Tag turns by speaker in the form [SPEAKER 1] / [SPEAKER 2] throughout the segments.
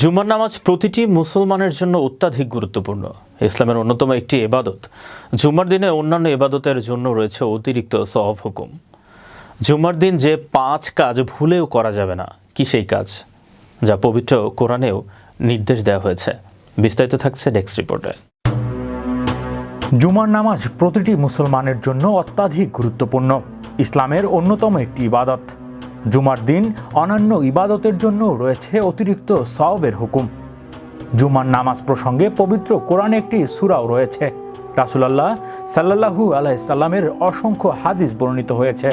[SPEAKER 1] জুমার নামাজ প্রতিটি মুসলমানের জন্য অত্যাধিক গুরুত্বপূর্ণ। ইসলামের অন্যতম একটি এবাদত জুমার দিনে অন্যান্য এবাদতের জন্য রয়েছে অতিরিক্ত সওয়াব হুকুম। জুমার দিন যে পাঁচ কাজ ভুলেও করা যাবে না, কি সেই কাজ? যা পবিত্র কোরআনেও নির্দেশ দেওয়া হয়েছে। বিস্তারিত থাকছে ডেস্ক রিপোর্টে
[SPEAKER 2] জুমার নামাজ প্রতিটি মুসলমানের জন্য অত্যাধিক গুরুত্বপূর্ণ। ইসলামের অন্যতম একটি ইবাদত। জুমার দিন অন্যান্য ইবাদতের জন্য রয়েছে অতিরিক্ত সওয়াবের হুকুম। জুমার নামাজ প্রসঙ্গে পবিত্র কোরআনে একটি সূরাও রয়েছে। রাসূলুল্লাহ সাল্লাল্লাহু আলাইসাল্লামের অসংখ্য হাদিস বর্ণিত হয়েছে।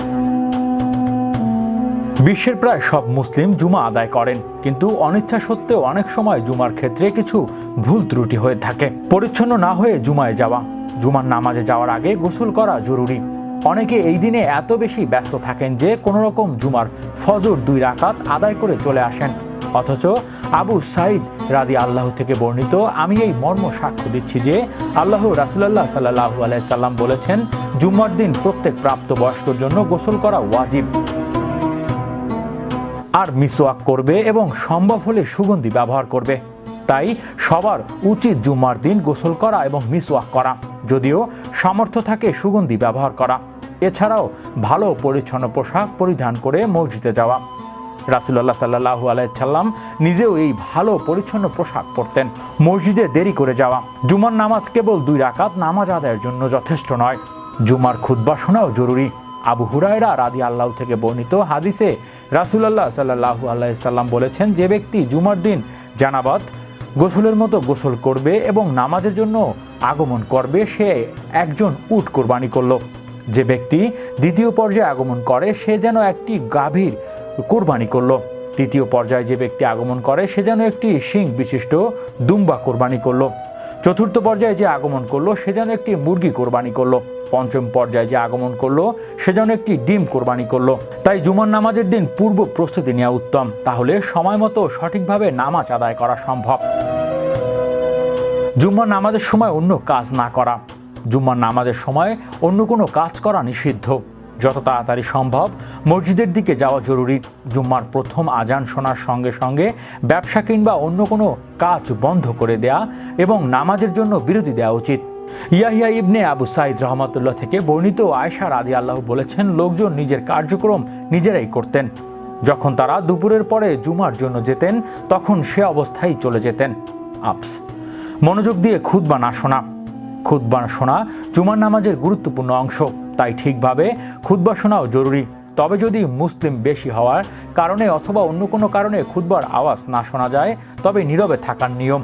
[SPEAKER 2] বিশ্বের প্রায় সব মুসলিম জুমা আদায় করেন, কিন্তু অনিচ্ছা সত্ত্বেও অনেক সময় জুমার ক্ষেত্রে কিছু ভুল ত্রুটি হয়ে থাকে। পরিচ্ছন্ন না হয়ে জুমায় যাওয়া। জুমার নামাজে যাওয়ার আগে গোসল করা জরুরি। অনেকে এই দিনে এত বেশি ব্যস্ত থাকেন যে কোনো রকম জুমার ফজর দুই রাকাত আদায় করে চলে আসেন। অথচ আবু সাইদ রাদি আল্লাহ থেকে বর্ণিত, আমি এই মর্ম সাক্ষ্য দিচ্ছি যে আল্লাহ রাসুলাল্লাহ সাল্লাহ আলাইসাল্লাম বলেছেন জুম্মার দিন প্রত্যেক প্রাপ্তবয়স্কর জন্য গোসল করা ওয়াজিব। আর মিসওয়াক করবে এবং সম্ভব হলে সুগন্ধি ব্যবহার করবে। তাই সবার উচিত জুম্মার দিন গোসল করা এবং মিসওয়াক করা। যদিও সামর্থ্য থাকে সুগন্ধি ব্যবহার করা। এছাড়াও ভালো পরিচ্ছন্ন পোশাক পরিধান করে মসজিদে যাওয়া। রাসুল্লাহ সাল্লাহু আলাইসাল্লাম নিজেও এই ভালো পরিচ্ছন্ন পোশাক পরতেন। মসজিদে দেরি করে যাওয়া। জুমার নামাজ কেবল দুই রাকাত নামাজ আদায়ের জন্য যথেষ্ট নয়। জুমার খুদ্া জরুরি। আবু হুরায়রা রাদি আল্লাহ থেকে বর্ণিত হাদিসে রাসুলাল্লাহ সাল্লাহু আল্লাহ বলেছেন, যে ব্যক্তি জুমার দিন জানাবাদ গোসলের মতো গোসল করবে এবং নামাজের জন্য আগমন করবে, সে একজন উট কোরবানি করল। যে ব্যক্তি দ্বিতীয় পর্যায়ে আগমন করে, সে যেন একটি গাভীর কোরবানি করল। তৃতীয় পর্যায়ে যে ব্যক্তি আগমন করে, সে যেন একটি শিং বিশিষ্ট দুম্বা কোরবানি করল। চতুর্থ পর্যায়ে যে আগমন করল, সে যেন একটি মুরগি কোরবানি করল। পঞ্চম পর্যায়ে যে আগমন করল, সে যেন একটি ডিম কোরবানি করল। তাই জুমার নামাজের দিন পূর্ব প্রস্তুতি নেওয়া উত্তম। তাহলে সময় মতো সঠিকভাবে নামাজ আদায় করা সম্ভব। জুম্মার নামাজের সময় অন্য কাজ না করা। জুম্মার নামাজের সময় অন্য কোনো কাজ করা নিষিদ্ধ। যত তাড়াতাড়ি সম্ভব মসজিদের দিকে যাওয়া জরুরি। জুম্মার প্রথম আজান শোনার সঙ্গে সঙ্গে ব্যবসা কিংবা অন্য কোনো কাজ বন্ধ করে দেয়া এবং নামাজের জন্য বিরতি দেওয়া উচিত। ইয়াহিয়া ইবনে আবু সাইদ রহমতুল্লাহ থেকে বর্ণিত আয়সা রাদি আল্লাহ বলেছেন, লোকজন নিজের কার্যক্রম নিজেরাই করতেন। যখন তারা দুপুরের পরে জুমার জন্য যেতেন, তখন সে অবস্থায় চলে যেতেন। আপস মনোযোগ দিয়ে খুদবা না শোনা। খুদবা শোনা জুমার নামাজের গুরুত্বপূর্ণ অংশ। তাই ঠিকভাবে খুদবা শোনাও জরুরি। তবে যদি মুসলিম বেশি হওয়ার কারণে অথবা অন্য কোনো কারণে খুদবার আওয়াজ না শোনা যায়, তবে নীরবে থাকার নিয়ম।